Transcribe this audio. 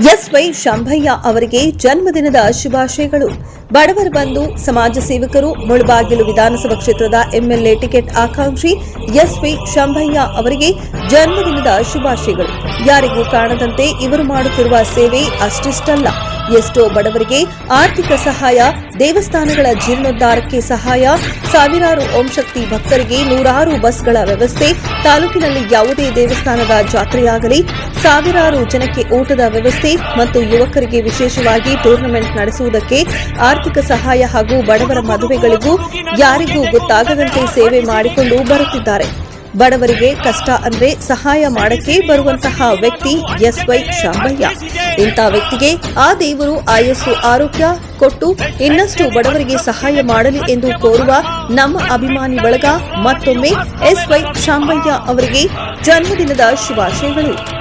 S Y Shambhayya ಅವರಿಗೆ ಜನ್ಮದಿನದ ಶುಭಾಶಯಗಳು. ಬಡವರ ಬಂಧು, ಸಮಾಜ ಸೇವಕರು, ಮುಳಬಾಗಿಲು ವಿಧಾನಸಭಾ ಕ್ಷೇತ್ರದ ಎಂಎಲ್ಎ ಟಿಕೆಟ್ ಆಕಾಂಕ್ಷಿ ಎಸ್ ವೈ ಶಂಭಯ್ಯ ಅವರಿಗೆ ಜನ್ಮದಿನದ ಶುಭಾಶಯಗಳು. ಯಾರಿಗೂ ಕಾಣದಂತೆ ಇವರು ಮಾಡುತ್ತಿರುವ ಸೇವೆ ಅಷ್ಟಿಷ್ಟಲ್ಲ. ಎಷ್ಟೋ ಬಡವರಿಗೆ ಆರ್ಥಿಕ ಸಹಾಯ, ದೇವಸ್ಥಾನಗಳ ಜೀರ್ಣೋದ್ಧಾರಕ್ಕೆ ಸಹಾಯ, ಸಾವಿರಾರು ಓಂ ಶಕ್ತಿ ಭಕ್ತರಿಗೆ ನೂರಾರು ಬಸ್ಗಳ ವ್ಯವಸ್ಥೆ, ತಾಲೂಕಿನಲ್ಲಿ ಯಾವುದೇ ದೇವಸ್ಥಾನದ ಜಾತ್ರೆಯಾಗಲಿ, ಸಾವಿರಾರು ಜನಕ್ಕೆ ಊಟದ ವ್ಯವಸ್ಥೆ ಮತ್ತು ಯುವಕರಿಗೆ ವಿಶೇಷವಾಗಿ ಟೂರ್ನಮೆಂಟ್ ನಡೆಸುವುದಕ್ಕೆ ಆರ್ಥಿಕ ಸಹಾಯ ಹಾಗೂ ಬಡವರ ಮದುವೆಗಳಿಗೂ ಯಾರಿಗೂ ಗೊತ್ತಾಗದಂತೆ ಸೇವೆ ಮಾಡಿಕೊಂಡು ಬರುತ್ತಿದ್ದಾರೆ. ಬಡವರಿಗೆ ಕಷ್ಟ ಅಂದ್ರೆ ಸಹಾಯ ಮಾಡಕ್ಕೆ ಬರುವಂತಹ ವ್ಯಕ್ತಿ ಎಸ್ ವೈ ಶಾಂಬಯ್ಯ ಇಂಥ ವ್ಯಕ್ತಿಗೆ ಆ ದೇವರು ಆಯಸ್ಸು ಆರೋಗ್ಯ ಕೊಟ್ಟು ಇನ್ನಷ್ಟು ಬಡವರಿಗೆ ಸಹಾಯ ಮಾಡಲಿ ಎಂದು ಕೋರುವ ನಮ್ಮ ಅಭಿಮಾನಿ ಬಳಗ ಮತ್ತೊಮ್ಮೆ ಎಸ್ ವೈ ಶಾಂಬಯ್ಯ ಅವರಿಗೆ ಜನ್ಮದಿನದ ಶುಭಾಶಯಗಳು.